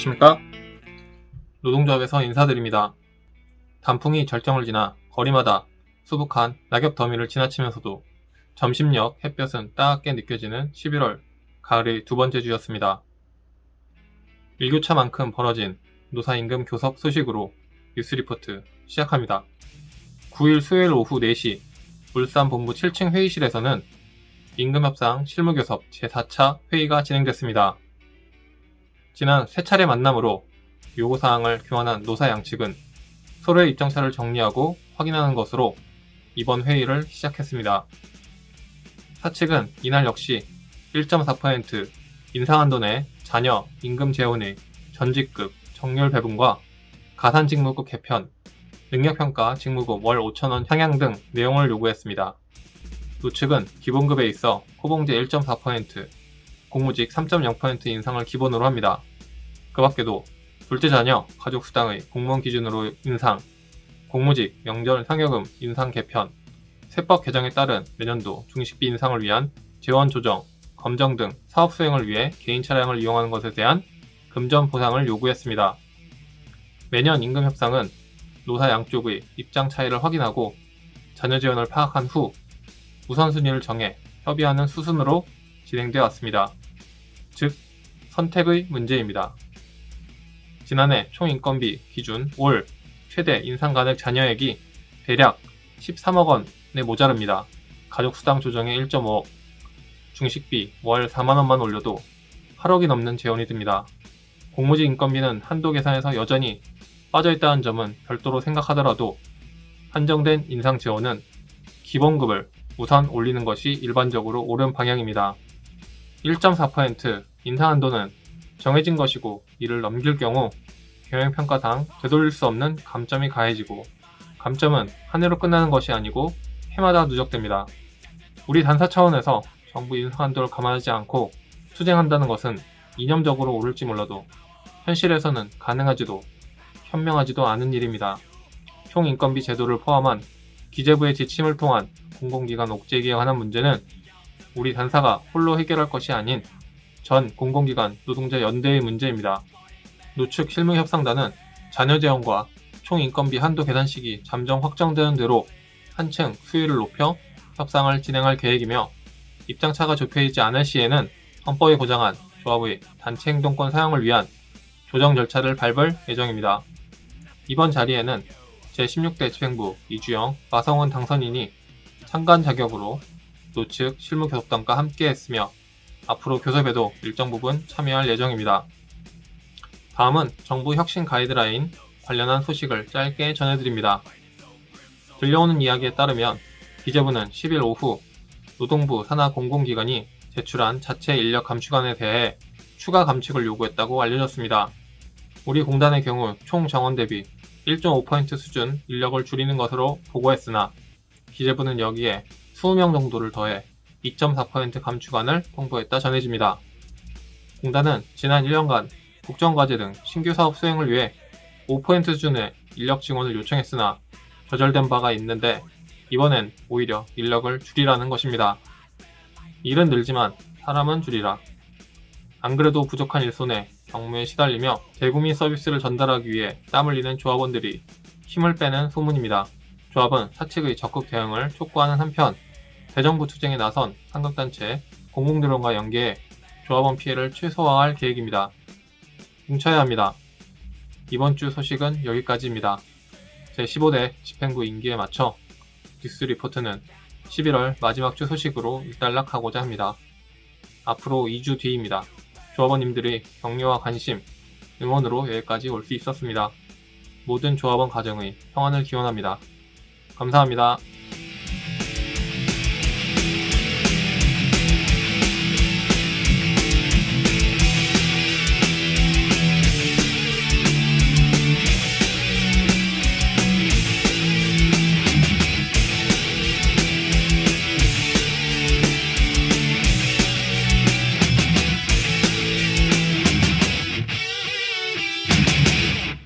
안녕하십니까? 노동조합에서 인사드립니다. 단풍이 절정을 지나 거리마다 수북한 낙엽 더미를 지나치면서도 점심역 햇볕은 따갑게 느껴지는 11월 가을의 두 번째 주였습니다. 일교차만큼 벌어진 노사임금 교섭 소식으로 뉴스리포트 시작합니다. 9일 수요일 오후 4시 울산 본부 7층 회의실에서는 임금협상 실무교섭 제4차 회의가 진행됐습니다. 지난 세 차례 만남으로 요구사항을 교환한 노사 양측은 서로의 입장차를 정리하고 확인하는 것으로 이번 회의를 시작했습니다. 사측은 이날 역시 1.4% 인상한도 내 자녀 임금 재원의 전직급 정렬 배분과 가산 직무급 개편, 능력평가 직무급 월 5천원 향양 등 내용을 요구했습니다. 노측은 기본급에 있어 호봉제 1.4%, 공무직 3.0% 인상을 기본으로 합니다. 그 밖에도 둘째 자녀 가족 수당의 공무원 기준으로 인상, 공무직 명절 상여금 인상 개편, 세법 개정에 따른 내년도 중식비 인상을 위한 재원 조정, 검정 등 사업 수행을 위해 개인 차량을 이용하는 것에 대한 금전 보상을 요구했습니다. 매년 임금 협상은 노사 양쪽의 입장 차이를 확인하고 자녀 재원을 파악한 후 우선순위를 정해 협의하는 수순으로 진행되어 왔습니다. 즉, 선택의 문제입니다. 지난해 총인건비 기준 올 최대 인상 가능 자녀액이 대략 13억 원에 모자릅니다. 가족수당 조정에 1.5억, 중식비 월 4만원만 올려도 8억이 넘는 재원이 듭니다. 공무직 인건비는 한도 계산에서 여전히 빠져있다는 점은 별도로 생각하더라도 한정된 인상 지원은 기본급을 우선 올리는 것이 일반적으로 옳은 방향입니다. 1.4% 인상 한도는 정해진 것이고 이를 넘길 경우 경영평가상 되돌릴 수 없는 감점이 가해지고 감점은 한 해로 끝나는 것이 아니고 해마다 누적됩니다. 우리 단사 차원에서 정부 인상 한도를 감안하지 않고 투쟁한다는 것은 이념적으로 옳을지 몰라도 현실에서는 가능하지도 현명하지도 않은 일입니다. 총 인건비 제도를 포함한 기재부의 지침을 통한 공공기관 옥죄기에 관한 문제는 우리 단사가 홀로 해결할 것이 아닌 전 공공기관 노동자 연대의 문제입니다. 노측 실무협상단은 자녀 재원과 총 인건비 한도 계산 시기 잠정 확정되는 대로 한층 수위를 높여 협상을 진행할 계획이며 입장차가 좁혀있지 않을 시에는 헌법에 보장한 조합의 단체 행동권 사용을 위한 조정 절차를 밟을 예정입니다. 이번 자리에는 제16대 집행부 이주영, 마성원 당선인이 참관 자격으로 노측 실무교섭단과 함께 했으며 앞으로 교섭에도 일정 부분 참여할 예정입니다. 다음은 정부 혁신 가이드라인 관련한 소식을 짧게 전해드립니다. 들려오는 이야기에 따르면 기재부는 10일 오후 노동부 산하 공공기관이 제출한 자체 인력 감축안에 대해 추가 감축을 요구했다고 알려졌습니다. 우리 공단의 경우 총 정원 대비 1.5% 수준 인력을 줄이는 것으로 보고했으나 기재부는 여기에 20명 정도를 더해 2.4% 감축안을 통보했다 전해집니다. 공단은 지난 1년간 국정과제 등 신규 사업 수행을 위해 5% 수준의 인력 증원을 요청했으나 좌절된 바가 있는데 이번엔 오히려 인력을 줄이라는 것입니다. 일은 늘지만 사람은 줄이라. 안 그래도 부족한 일손에 경무에 시달리며 대국민 서비스를 전달하기 위해 땀 흘리는 조합원들이 힘을 빼는 소문입니다. 조합은 사측의 적극 대응을 촉구하는 한편 대정부 투쟁에 나선 상급단체 공공드론과 연계해 조합원 피해를 최소화할 계획입니다. 뭉쳐야 합니다. 이번 주 소식은 여기까지입니다. 제15대 집행부 임기에 맞춰 뉴스 리포트는 11월 마지막 주 소식으로 일단락하고자 합니다. 앞으로 2주 뒤입니다. 조합원님들의 격려와 관심, 응원으로 여기까지 올 수 있었습니다. 모든 조합원 가정의 평안을 기원합니다. 감사합니다.